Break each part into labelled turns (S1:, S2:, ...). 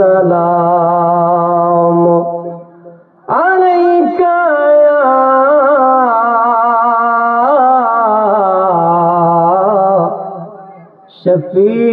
S1: والسلام عليك يا شفيع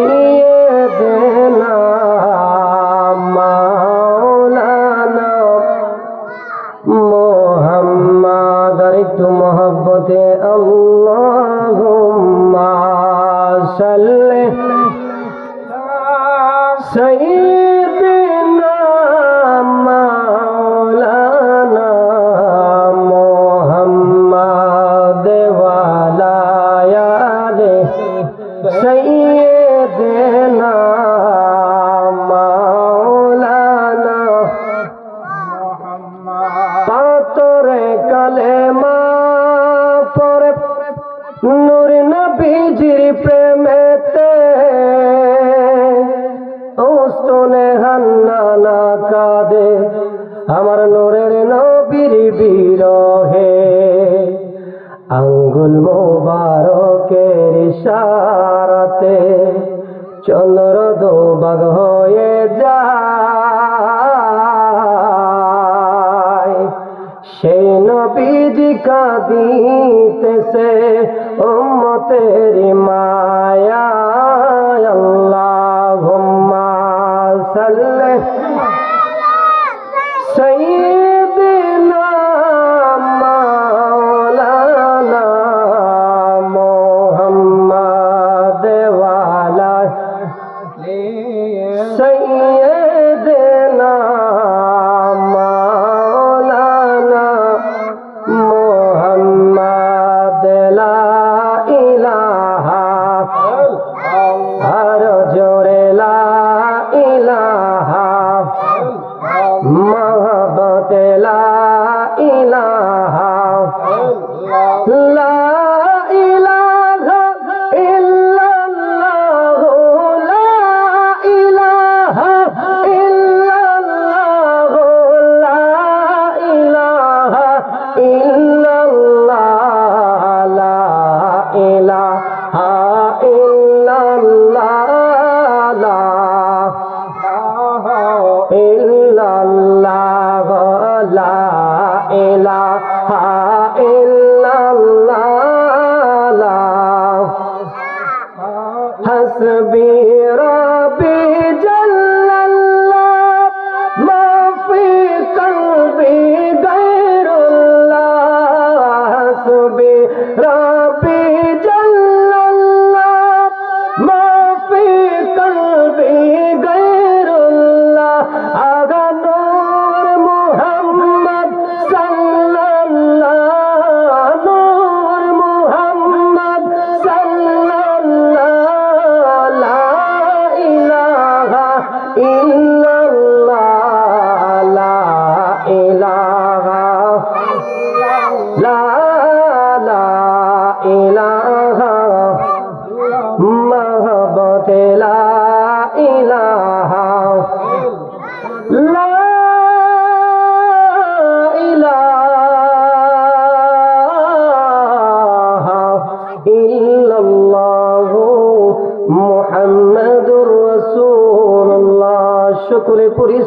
S1: alegría. আমার নোরের নবীর বিরহে, আঙ্গুল মোবারকের সারাতে চন্দ্র দোবাগ হয়ে যায়। সেই নবীজি ও মতের মা রবি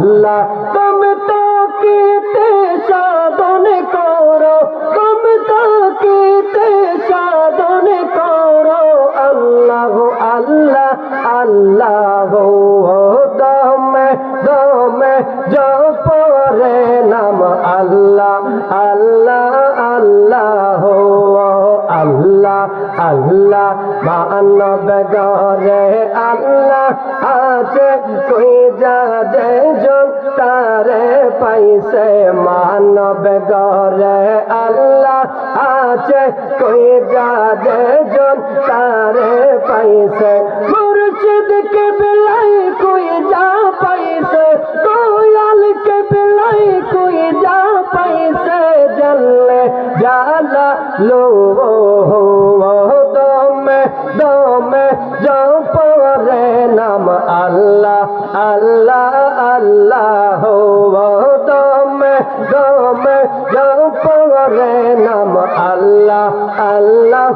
S1: আল্লাহ, তুমি তো কীতে সাধন করো, তুমি তো কীতে সাধন করো। আল্লাহ আল্লাহ আল্লাহ দমে দমে, জপরে নাম আল্লাহ আল্লাহ আল্লাহ মানব গরে আল্লাহ আছে। কই যা জন তারে পাইছে, মানব গরে আল্লাহ আছে। কই যা জন তারে পাইছে মুর্শিদ কে বিলাই কই যা পাইছে দয়াল কে বিলাই কই যা পাইছে জল্লে জালা লো আল্লাহ আল্লাহ দমে দমে জপরে নাম আল্লাহ আল্লাহ।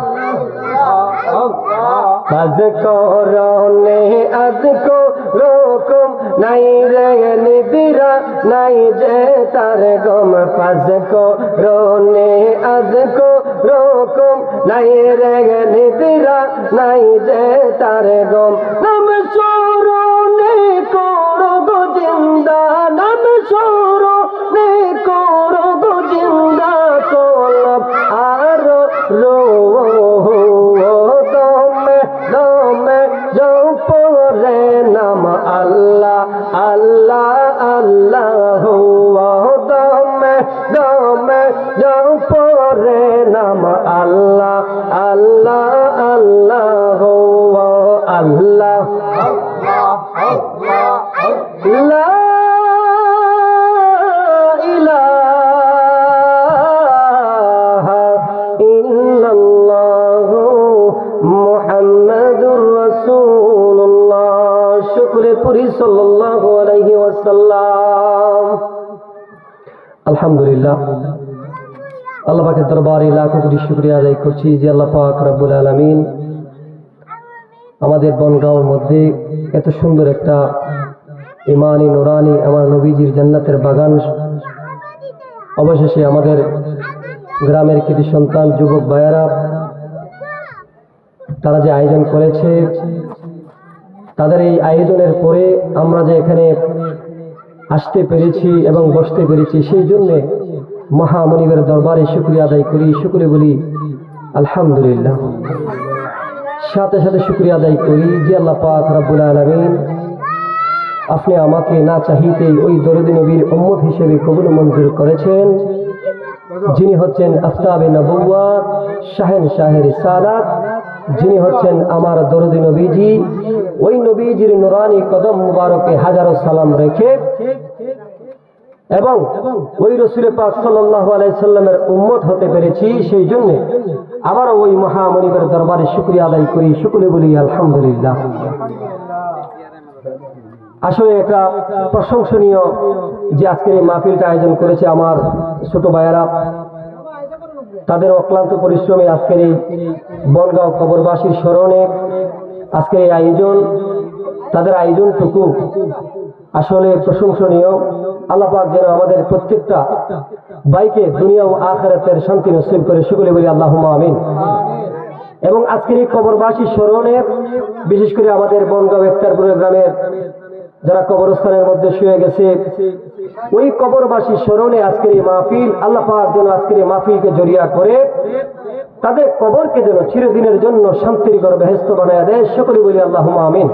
S1: আজ করনে আজ কো রকম। নাই রে নিদিরা নাই যে তার গম ফাজ রোনে আজ কো রকম। নাই রে নিদিরা নাই যে তার গম। নাম সরনে করো গো জিন্দা, নাম সরনে দরবারে লাখো কোটি শুকরিয়া আদায় করছি যে আল্লাহ পাক রব্বুল আলামিন আমাদের বনগাঁওর মধ্যে এত সুন্দর একটা ইমানি, নোরানি আমার নবীজির জান্নাতের বাগান অবশেষে আমাদের গ্রামের কিছু সন্তান, যুবক ভাইয়ারা, তারা যে আয়োজন করেছে, তাদের এই আয়োজনের পরে আমরা যে এখানে আসতে পেরেছি এবং বসতে পেরেছি সেই জন্যে মহামনিবের দরবারে শুক্রিয়া আদায় করি, শুক্রিয়া বলি, আলহামদুলিল্লাহ। সাথে সাথে শুক্রিয়া আদায় করি যে আল্লাহ পাক রাব্বুল আলামিন আপনি আমাকে না চাহিতেই ওই দরদি নবীর উম্মত হিসেবে কবুল মঞ্জুর করেছেন, যিনি হচ্ছেন আফতাবে নবুয়া শাহেন শাহের সালাত যিনি হচ্ছেন আমার দরদি নবীজি, ওই নবীজির নুরানি কদম মুবারকে হাজারো সালাম রেখে এবং ওই রসুল পাক সাল্লাহ আলাইসাল্লামের উম্মত হতে পেরেছি সেই জন্য আবার ওই মহামনিবের দরবারে শুক্রিয়া আদায় করি। শুক্রিয়া বলি, আলহামদুলিল্লাহ। আসলে এটা প্রশংসনীয় যে আজকের এই মাহফিলটা আয়োজন করেছে আমার ছোট ভাইয়েরা, তাদের অক্লান্ত পরিশ্রমে আজকের এই বনগাঁও কবরবাসীর স্মরণে আজকের এই আয়োজন, তাদের আয়োজনটুকু আসলে প্রশংসনীয় আল্লাপাক যেন আমাদের প্রত্যেকটা বাইকে দুনিয়া ও আখেরাতের শান্তি নসিব করে শুকলে বলি আল্লাহ আমিন। এবং আজকের এই কবরবাসী স্মরণে বিশেষ করে আমাদের বনগাঁও একতারপুর গ্রামের যারা কবরস্থানের মধ্যে শুয়ে গেছে, ওই কবরবাসী স্মরণে আজকের এই মাহফিল আল্লাহ পাক যেন আজকের এই মাহফিলকে জড়িয়া করে তাদের কবরকে যেন চিরদিনের জন্য শান্তির ঘর বেহেস্ত বানায় দেয়, সকলে বলি আল্লাহ আমিন।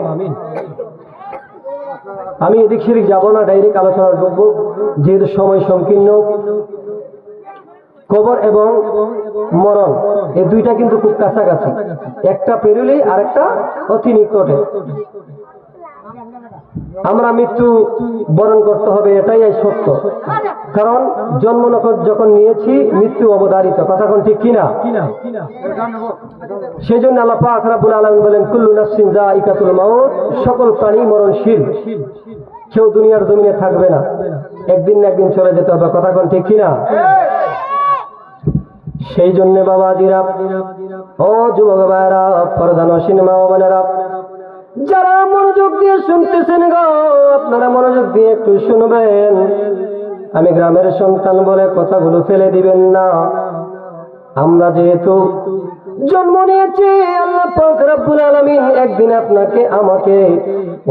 S1: আমি এদিক সেদিক যাব না ডাইরেক্ট আলোচনা ঢুকবো যেহেতু সময় সংকীর্ণ। কবর এবং মরণ, এই দুইটা কিন্তু খুব কাছাকাছি। একটা পেরোলেই আর একটা অতি নিকটে। আমরা মৃত্যু বরণ করতে হবে, এটাই এই সত্য। কারণ জন্ম যখন নিয়েছি, মৃত্যু অবধারিত। কথা কোন ঠিক কিনা? সেই জন্য আল্লাহ পাক রাব্বুল আলামিন বলেন, কুল্লু নাফসিন যায়িকাতুল মাউত সকল প্রাণী মরণশীল। কেউ দুনিয়ার জমিনে থাকবে না। একদিন না একদিন চলে যেতে হবে। কথা কোন ঠিক কিনা? সেই জন্য বাবাজিরা, ও যুবক ভাইরা প্রধান সিনেমা বোনেরা যারা মনোযোগ দিয়ে শুনতেছেন গো, আপনারা মনোযোগ দিয়ে একটু শুনবেন। আমি গ্রামের সন্তান বলে কথাগুলো ফেলে দিবেন না। আমরা যেহেতু জন্ম নিয়েছি, আল্লাহ পাক রব্বুল একদিন আপনাকে আমাকে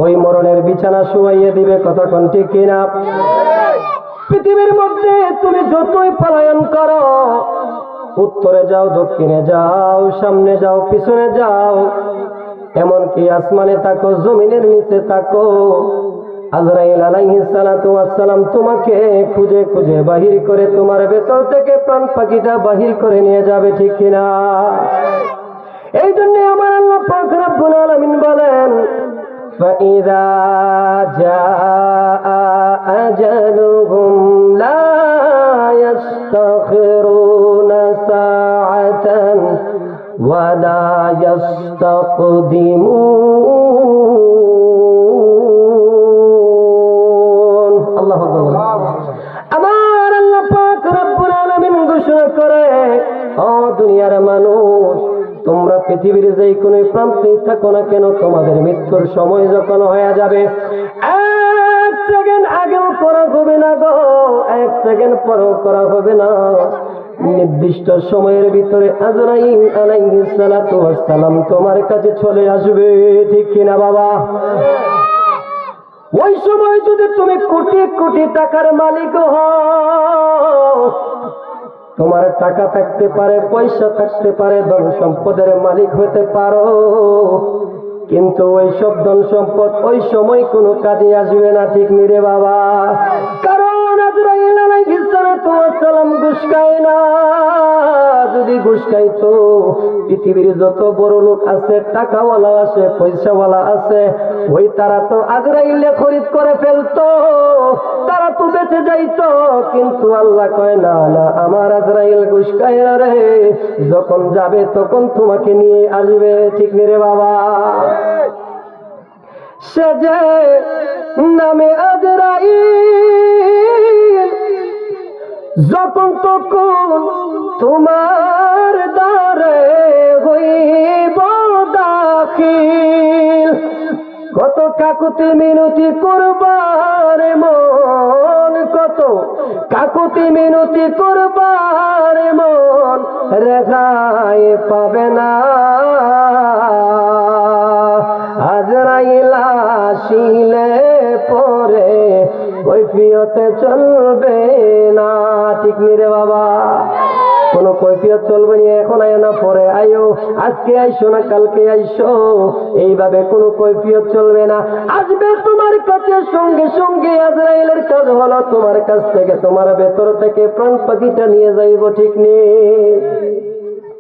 S1: ওই মরণের বিছানা শুয়াইয়ে দিবে কোন ঠিক কিনা? পৃথিবীর মধ্যে তুমি যতই পলায়ন করো, উত্তরে যাও, দক্ষিণে যাও, সামনে যাও, পিছনে যাও এমনকি আসমানে থাকো জমিনের নিচে থাকো আজরাইল আলাইহিস সালাতু ওয়াসসালাম তোমাকে খুঁজে খুঁজে বাহির করে তোমার ভেতর থেকে প্রাণ পাখিটা বাহির করে নিয়ে যাবে ঠিক কিনা এই জন্য আমার আল্লাহ পাক রব্বুল আলামিন বলেন فإذا جاء أجلهم لا يستخرون ساعة ولا يستقدمون الله أكبر আমার আল্লাহ পাক রব্বুল আলামিন ঘোষণা করে ও দুনিয়ার মানুষ তোমরা পৃথিবীর যেই কোনো প্রান্তেই থাকো না কেন তোমাদের মৃত্যুর সময় যখন হয়ে যাবে এক সেকেন্ড আগেও করা হবে না গো এক সেকেন্ড পরেও করা হবে না নির্দিষ্ট সময়ের ভিতরে আজরাইল তোমার কাছে চলে আসবে, ঠিক কিনা বাবা? ওই সময় যদি তুমি কোটি কোটি টাকার মালিক হও, তোমার টাকা থাকতে পারে, পয়সা থাকতে পারে, ধন সম্পদের মালিক হতে পারো। কিন্তু ওই সব ধন সম্পদ ওই সময় কোনো কাজে আসবে না, ঠিক নিরে বাবা? সালাম খায় না। যদি ঘুষ খাইতো পৃথিবীর যত বড় লোক আছে, টাকাওয়ালা আছে, পয়সাওয়ালা আছে, ওই তারা তো আজরাইলে খরিদ করে ফেলতো। তারা তো বেঁচে যাইতো। কিন্তু আল্লাহ কয়, না না, আমার আজরাইল খায় না রে। যখন যাবে, তখন তোমাকে নিয়ে আসবে। ঠিক নি রে বাবা। সে যে নামে আজরাইল যখন তখন তোমার দ্বারে হইব দাখিল। কত কাকুতি মিনতি করবার মন, কত কাকুতি মিনতি করবার মন রেখায় পাবে না। আজরাইল আসিলে পরে কৈফিয়তে চলবে না, ঠিক নি রে বাবা? কোন কৈফিয়ত চলবে না, এখন আয় না, পরে আয়ো। আজকে আইসো না, কালকে আইসো। এইভাবে কোনো কৈফিয়ত চলবে না। আসবে তোমার কাছে, সঙ্গে সঙ্গে আজরাইলের কাজ হলো তোমার কাছ থেকে, তোমার ভেতর থেকে প্রাণ পাখিটা নিয়ে যাইব, ঠিক নেই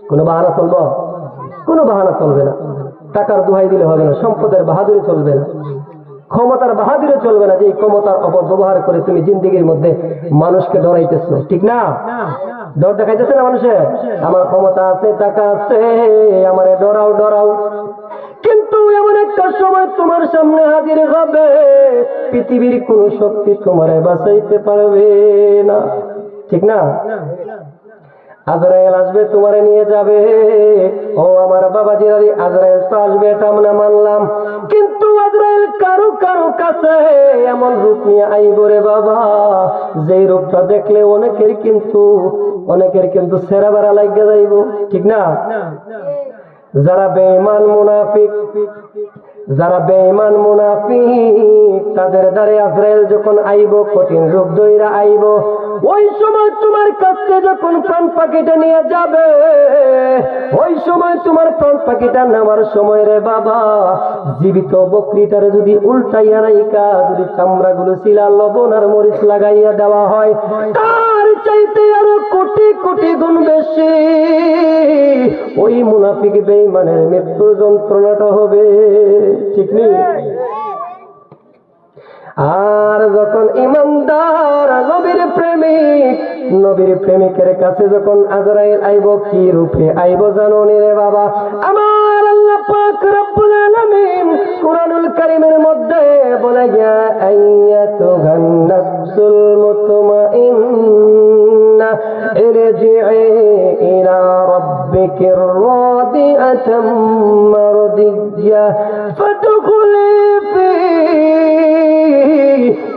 S1: কোনো বাহানা চলবো? কোনো বাহানা চলবে না। টাকার দোহাই দিলে হবে না, সম্পদের বাহাদুরি চলবে না। ক্ষমতার বাহাদুরি চলবে না যে ক্ষমতার অপব্যবহার করে তুমি জিন্দগির মধ্যে মানুষকে ডরাইতেছো। ঠিক না? ডর দেখাইতেছে না মানুষে? আমার ক্ষমতা আছে, টাকা আছে, আমারে ডরাও ডরাও। কিন্তু এমন একটা সময় তোমার সামনে হাজির হবে, পৃথিবীর কোন শক্তি তোমারে বাঁচাইতে পারবে না। ঠিক না? আজরায়েল আসবে, তোমারে নিয়ে যাবে। ও আমার বাবা জিরারি আজরায়েল তো আসবে, এটা আমরা মানলাম। কিন্তু আজরায়েল কারও কারও কাছে এমন রূপ নিয়ে আইব রে বাবা। যে রূপটা দেখলে অনেকের কিন্তু অনেকের কিন্তু সেরা বেড়া লাগিয়ে যাইব। ঠিক না। যারা বেঈমান মুনাফিক, যারা বেঈমান মুনাফিক, তাদের দ্বারে আজরাইল যখন আইব, কঠিন রূপ দইরা আইব, ওই সময় তোমার কাছে যখন প্রাণ পাখিটা নিয়ে যাবে, ওই সময় তোমার প্রাণ পাখিটা নামার সময় রে বাবা, জীবিত বকরিটারে যদি উল্টাইয়া রাইকা যদি চামড়া গুলো শিলা লবণ আর মরিচ লাগাইয়া দেওয়া হয় চাইতে আরও কোটি কোটি গুণ বেশি। ওই মুনাফিক বেইমানের মৃত্যু যন্ত্রণাটা হবে। ঠিক নেই? আর যখন ইমানদার নবীর প্রেমিক, নবীর প্রেমিকের কাছে যখন আজরাইল আইব, কি রূপে আইব জানো রে বাবা? আমার আল্লাহ পাক রব্বুল আলামিন কুরআনুল কারীমের মধ্যে বলে গিয়া আইয়াতুহান নাফসুল মুতমাইন্না ইলা রাদিআতাম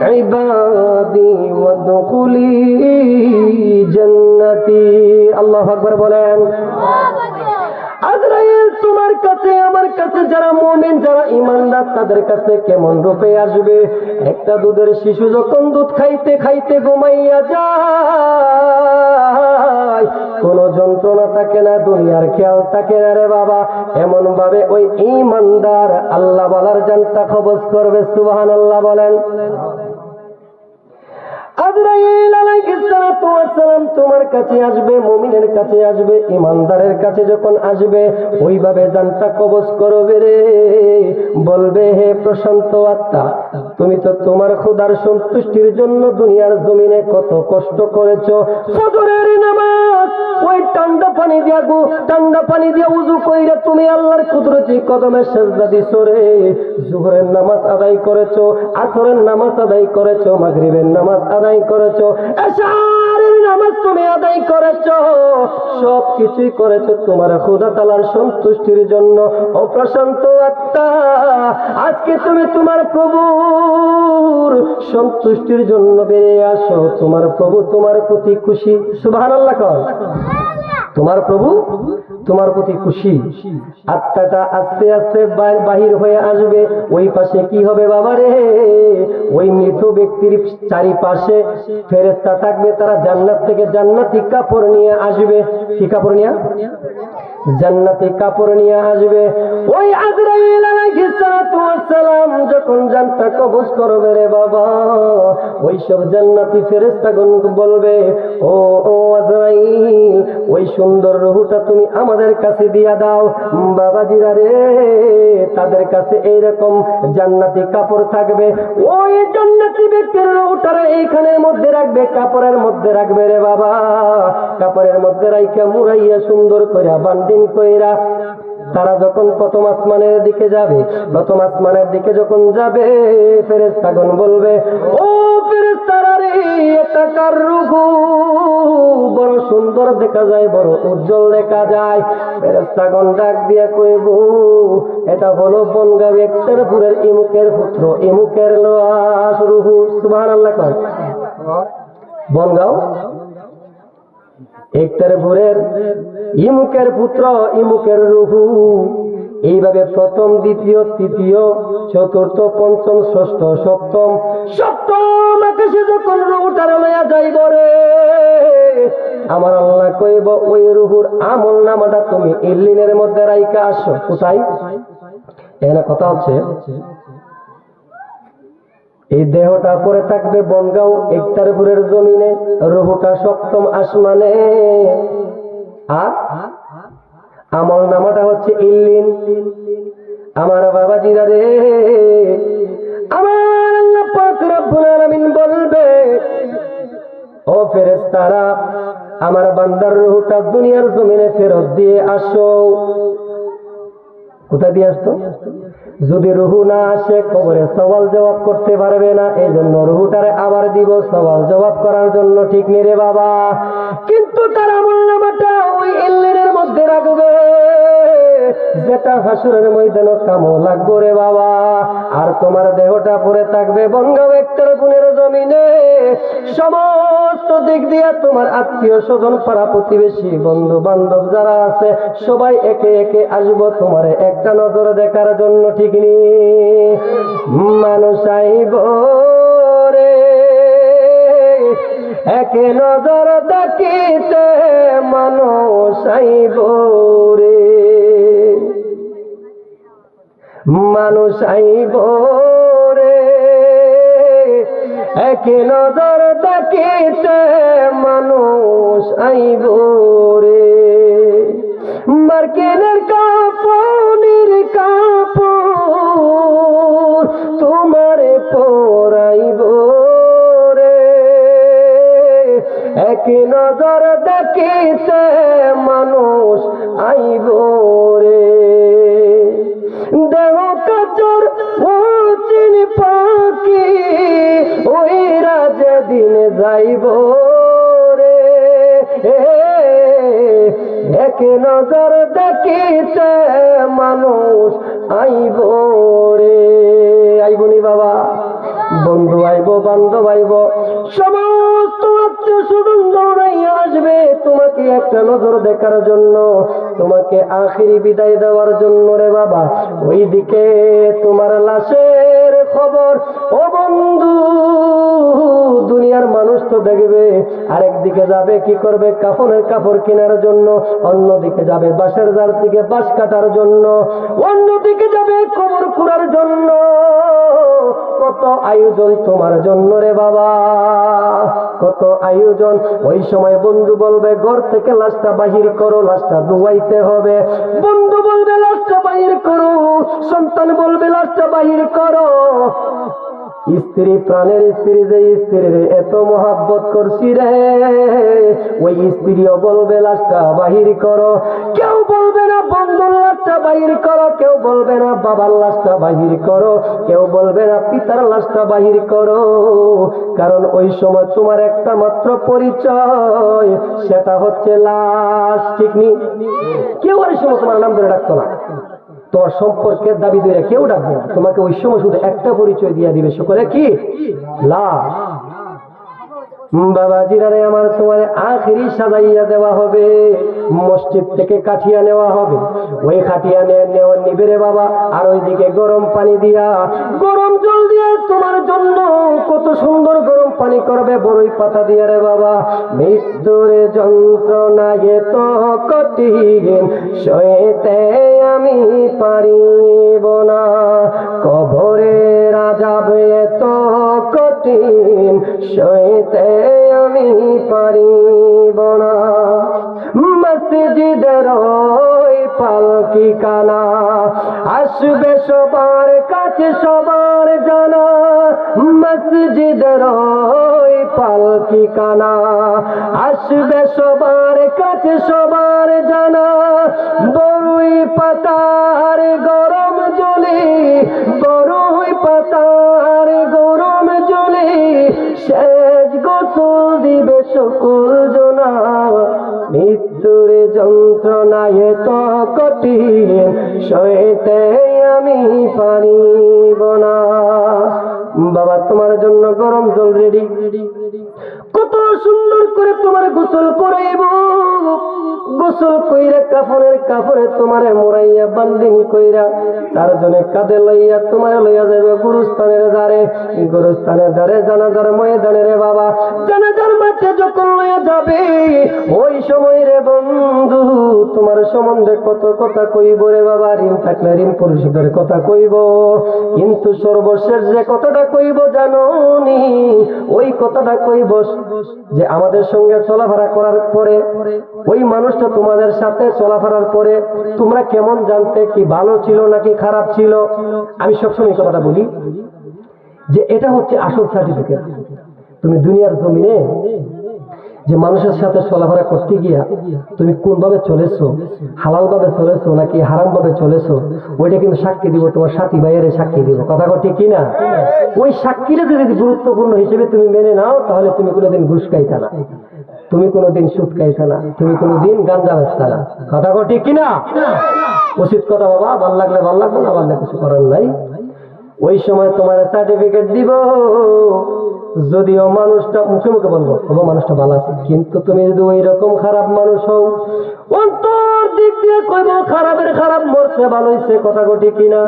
S1: عبادي وادخلي جنتي আল্লাহ আকবার বলেন আজরাইল তোমার কাছে, আমার কাছে যারা মুমিন, যারা ইমানদার তাদের কাছে কেমন রূপে আসবে? একটা দুধের শিশু যখন দুধ খাইতে খাইতে ঘুমাইয়া যায়, কোন যন্ত্রণা থাকে না, দুনিয়ার খেয়াল থাকে না রে বাবা। এমন ভাবে ওই ইমানদার আল্লাহ বলার জানটা খবর করবে সুবাহান আল্লাহ বলেন। তোমার ওইভাবে করবে রে। বলবে, হে প্রশান্ত আত্মা, তুমি তো তোমার খুদার সন্তুষ্টির জন্য দুনিয়ার জমিনে কত কষ্ট করেছ। ফজরের নামাজ ওই ঠান্ডা পানি দিয়া গো, ঠান্ডা পানি দিয়া উজু কইরা তুমি আল্লাহর কুদরতি কদমে সেজদা দিছো রে। জোহরের নামাজ আদায় করেছ, আসরের নামাজ আদায় করেছ, মাগরিবের নামাজ আদায় করেছ, এশারের নামাজ তুমি আদায় করেছ। সব কিছুই করেছ তোমার খোদা তালার সন্তুষ্টির জন্য। অপ্রশান্ত আত্মা, আজকে তুমি তোমার প্রভুর সন্তুষ্টির জন্য বেরিয়ে আসো। তোমার প্রভু তোমার প্রতি খুশি। সুবহানাল্লাহ কর। তোমার প্রভু তোমার প্রতি খুশি। আত্মাটা আস্তে আস্তে বাহির হয়ে আসবে। ওই পাশে কি হবে বাবা রে? ওই মৃত ব্যক্তির চারিপাশে ফেরেস্তা থাকবে। তারা জান্নাত থেকে জান্নাতি কাপড় নিয়ে আসবে। কি কাপড় নিয়ে? জান্নাতি কাপড় নিয়ে আসবে। ওই ওয়াস যখন জানটা কবজ করবে রে বাবা, ওই সব জান্নাতি ফেরেশতাগণ বলবে, ও ও আজরাইল, ওই সুন্দর রুহুটা তুমি আমাদের কাছে দিয়া দাও। বাবাজিরা রে, তাদের কাছে এইরকম জান্নাতি কাপড় থাকবে। ওই জান্নাতি ব্যক্তির রুহুটারে এইখানের মধ্যে রাখবে, কাপড়ের মধ্যে রাখবে রে বাবা। কাপড়ের মধ্যে রাইখা মুড়াইয়া সুন্দর কইরা বান্ডিং কইরা তারা যখন প্রথম আসমানের দিকে যাবে, প্রথম আসমানের দিকে যখন যাবে ফেরেস্তাগণ বলবে, ও ফেরেস্তারা রে, এটা কার রুহু? বড় সুন্দর দেখা যায়, বড় উজ্জ্বল দেখা যায়। ফেরেস্তাগণ ডাক দিয়া কইব এটা হলো বনগাঁও একটারপুরের ইমুকের পুত্র, ইমুকের লোয়াস রুহু। সুবহানাল্লাহ কয়। বনগাঁও? একটারপুরের ইমুকের পুত্র, ইমুকের রুহু। এইভাবে প্রথম, দ্বিতীয়, তৃতীয়, চতুর্থ, পঞ্চম, ষষ্ঠ, সপ্তম সপ্তম আকাশে যখন রুহুটার লইয়া যাইব রে, আমার আল্লাহ কইব, ওই রুহুর আমল নামাটা তুমি ইল্লিনের মধ্যে রাইকা আসো। কোথায়? এখানে কথা হচ্ছে এই দেহটা পরে থাকবে বনগাঁও একটারপুরের জমিনে, রুহুটা সপ্তম আসমানে। আর? আমল নামাটা হচ্ছে ইল্লিন আমার বাবাজিরা রে, আমার আল্লাহ বলবে, ও আমার বান্দার রুহটা দুনিয়ার জমিনে ফেরত দিয়ে আসো। কোথায় দিয়ে আসতো? যদি রুহু না আসে, কবরে সওয়াল জবাব করতে পারবে না। এই জন্য রুহুটারে আবার দিব সওয়াল জবাব করার জন্য। ঠিক নেই রে বাবা। কিন্তু তার নামাটা ওই এল্লের মধ্যে রাখবে। যেটা হাসুরের ময়দানে কামো লাগবো রে বাবা। আর তোমার দেহটা পরে থাকবে বঙ্গাও একটার পুনের জমিনে। সমস্ত দিক দিয়ে তোমার আত্মীয় স্বজন, পাড়া প্রতিবেশী বন্ধু বান্ধব যারা আছে, সবাই একে একে আসব তোমার একটা নজর দেখার জন্য, ঠিক নি? মানুষ আইব রে। একে নজর দেখিতে মানুষ আইব রে। মানুষ আইব রে। এক নজর দেখিতে মানুষ আইব রে। মার্কেনের কাপনের কাপড় তোমারে পরাইব রে। এক নজর দেখিতে মানুষ আইব রে। দেহ কাচর ও চিন পাখি, ওই রাজে দিন যাইব রে। এক নজর দেখিতে মানুষ আইব রে। আইবনি বাবা। বন্ধু আইব বান্ধব আইব সমস্ত আত্মীয় স্বজন আসবে তোমাকে একটা নজর দেখার জন্য, তোমাকে আখিরি বিদায় দেওয়ার জন্য রে বাবা। ওইদিকে তোমার লাশের খবর। ও বন্ধু দুনিয়ার মানুষ তো দেখবে, আরেক দিকে যাবে, কি করবে? কাফনের কাপড় কেনার জন্য, অন্যদিকে যাবে বাঁশের জার থেকে বাঁশ কাটার জন্য, অন্যদিকে যাবে কবর খুঁড়ার জন্য। কত আয়োজন তোমার জন্য রে বাবা, কত আয়োজন। ওই সময় বন্ধু বলবে, ঘর থেকে লাশটা বাহির করো, লাশটা দুয়াইতে হবে। বন্ধু বলবে, লাশটা বাহির করো। সন্তান বলবে, লাশটা বাহির করো। স্ত্রী প্রাণের স্ত্রী যে স্ত্রীর এত মহাব্বত করছি রে, ওই স্ত্রীও বলবে, লাশটা বাহির করো। কেউ বলবে না বন্ধুর লাশটা বাহির করো। কেউ বলবে না, বাবার লাশটা বাহির করো। কেউ বলবে না, পিতার লাশটা বাহির করো। কারণ ওই সময় তোমার একটা মাত্র পরিচয়, সেটা হচ্ছে লাশ, ঠিক নি? কেউ আর সময় তোমার নাম ধরে ডাকতো না। তোমার সম্পর্কের দাবি দিয়ে কেউ ডাকবে না। তোমাকে ওই সময় শুধু একটা পরিচয় দিয়ে দিবে। সকলে কি? লাশ বাবা জিরারে আমার তোমার আখেরি সাজাইয়া দেওয়া হবে। মসজিদ থেকে কাঠিয়া নেওয়া হবে। ওই খাটিয়া নেওয়া নিবে রে বাবা। আর ওইদিকে গরম পানি দিয়া। গরম জল দিয়ে তোমার জন্য কত সুন্দর গরম পানি করবে বড়ই পাতা দিয়া রে বাবা। মৃত্যুর যন্ত্রণা এত কঠিন, সইতে আমি পারিব না। কবরে রাজাব কঠিন, সইতে আমি পারিব না। মসজিদের পালকি কানা, আসবে সবার কাছে সবার জানা। মসজিদের পালকি কানা, আসবে সবার কাছে সবার জানা। বড়ই পাতার গরম জলে বড়ই পাতার শেষ গোসল দিবে সকল জোনা। মৃত্যুর যন্ত্রণায় তো কঠিন সইতে আমি পারিব না। বাবা, তোমার জন্য গরম জল রেডি কত সুন্দর করে তোমার গোসল করাইব। গোসল কইরা কাফনের কাপড়ে তোমারে মোরাইয়া বান্দিনি কইরা চারজনে কাঁধে লইয়া তোমারে লইয়া যাবে গুরুস্থানের দ্বারে। গুরুস্থানের দ্বারে জানাজার ময়দানে রে বাবা, জানাজার মাঠে যখন লইয়া যাবে, ওই সময় রে বন্ধু, তোমার সম্বন্ধে কত কথা কইব রে বাবা, ঋণ থাকলে ঋণ পরিশোধের কথা কইব। কিন্তু সর্বশেষ যে কথাটা কইব জানো ওই কথাটা কইব যে আমাদের সঙ্গে চলাফেরা করার পরে, ওই মানুষটা তোমাদের সাথে চলাফেরার পরে তোমরা কেমন জানতে কি ভালো ছিল নাকি খারাপ ছিল? আমি সবসময় কথাটা বলি যে এটা হচ্ছে আসল সার্টিফিকেট তুমি দুনিয়ার জমিনে যে মানুষের সাথে চলাফেরা করতে গিয়া তুমি কোনভাবে চলেছো? হালাল ভাবে চলেছো নাকি হারাম ভাবে চলেছো? ওইটা কিন্তু সাক্ষী দিব, তোমার সাথী ভাইয়ের সাক্ষী দিব। কথা কর ঠিক কিনা? ওই সাক্ষীটা যদি গুরুত্বপূর্ণ হিসেবে তুমি মেনে নাও, তাহলে তুমি কোনোদিন ঘুষ খাইতা না। তুমি কোনোদিন সুদ খাইতা না। তুমি কোনোদিন গাঞ্জা বেচতা না। কথা কর ঠিক কিনা? উচিত কথা বাবা, ভালো লাগলে ভালো লাগবে, না ভালো কিছু করার নাই। ওই সময় তোমার সার্টিফিকেট দিব। যদিও মানুষটা মুখে মুখে বলব তবু মানুষটা ভালো আছে। কিন্তু তুমি যদি ওই রকম খারাপ মানুষ হও, অন্তর দিক দিয়ে কইব খারাপের খারাপ মরছে, ভালো হয়েছে কথা কটি কিনা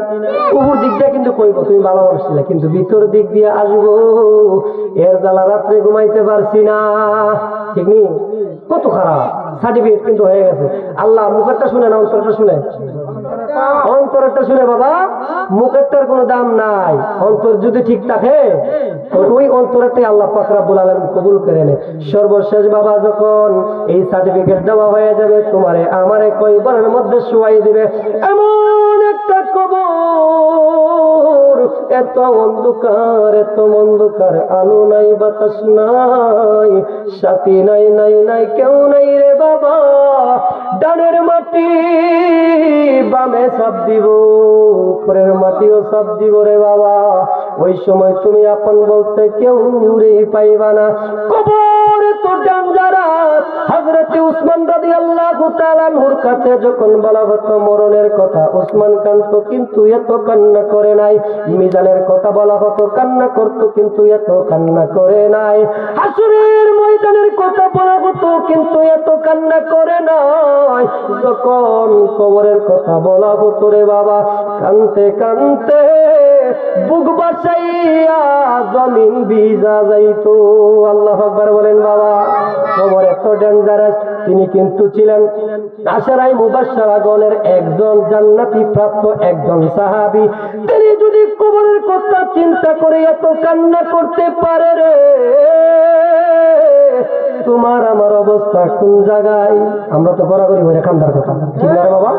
S1: উপর দিক দিয়ে কিন্তু কইব, তুমি ভালো মানুষ ছিলে, কিন্তু ভিতর দিক দিয়ে আসব। এর জ্বালা রাত্রে ঘুমাইতে পারছি না। ঠিক নি? কত খারাপ। সার্টিফিকেট কিন্তু হয়ে গেছে। আল্লাহ, মুখেরটা শুনে না, অন্তরটা শুনে। শুনে বাবা, মুখেরটার কোনো দাম নাই। অন্তর যদি ঠিক থাকে ওই আল্লাহ আলামিন কবুল করে সর্বশেষ বাবা যখন এই সার্টিফিকেট দেওয়া হয়ে যাবে, তোমারে আমারে কয়বারের মধ্যে শুয়াই দিবে। এমন একটা কবর, এত অন্ধকার এত অন্ধকার, আলো নাই, বাতাস নাই, সাথী নাই নাই নাই, কেউ নাই রে বাবা। ডানের মাটি বামে সাপ দিব, উপরের মাটিও সাপ দিব রে বাবা। ওই সময় তুমি আপন বলতে কেউ রে পাইবা না। কবর তো হযরতে উসমান তাআলা নূর কাছে যখন বলা হতো মরণের কথা, উসমান কান্ত কিন্তু এত কান্না করে নাই। মিজানের কথা বলা হতো, কান্না করত কিন্তু এত কান্না করে নাই। হাসুরের ময়দানের কথা বলা হতো কিন্তু এত কান্না করে নাই। যখন কবরের কথা বলা হতো রে বাবা। কানতে কানতে বুক বাসাইয়া জমিন ভিজা যাইতো। আল্লাহ আকবার বলেন, বাবা কবর এত ডেঞ্জারাস তিনি কিন্তু ছিলেন আশারাই মুবাসারাগণের একজন জান্নাতি প্রাপ্ত একজন সাহাবি। তিনি যদি কবরের কথা চিন্তা করে এত কান্না করতে পারে রে তোমার আমার অবস্থা কোন জায়গায়? আমরা তো গড়াগড়ি হয়ে কান্দার কথা। ঠিক না বাবা?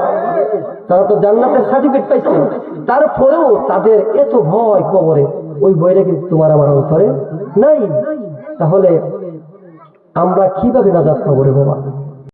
S1: তারা তো জান্নাতের সার্টিফিকেট পাইছে। তারপরেও তাদের এত ভয় কবরে। ওই বইটা কিন্তু তোমার আমার অন্তরে নাই। তাহলে আমরা কীভাবে নাজাত পাবো রে বাবা?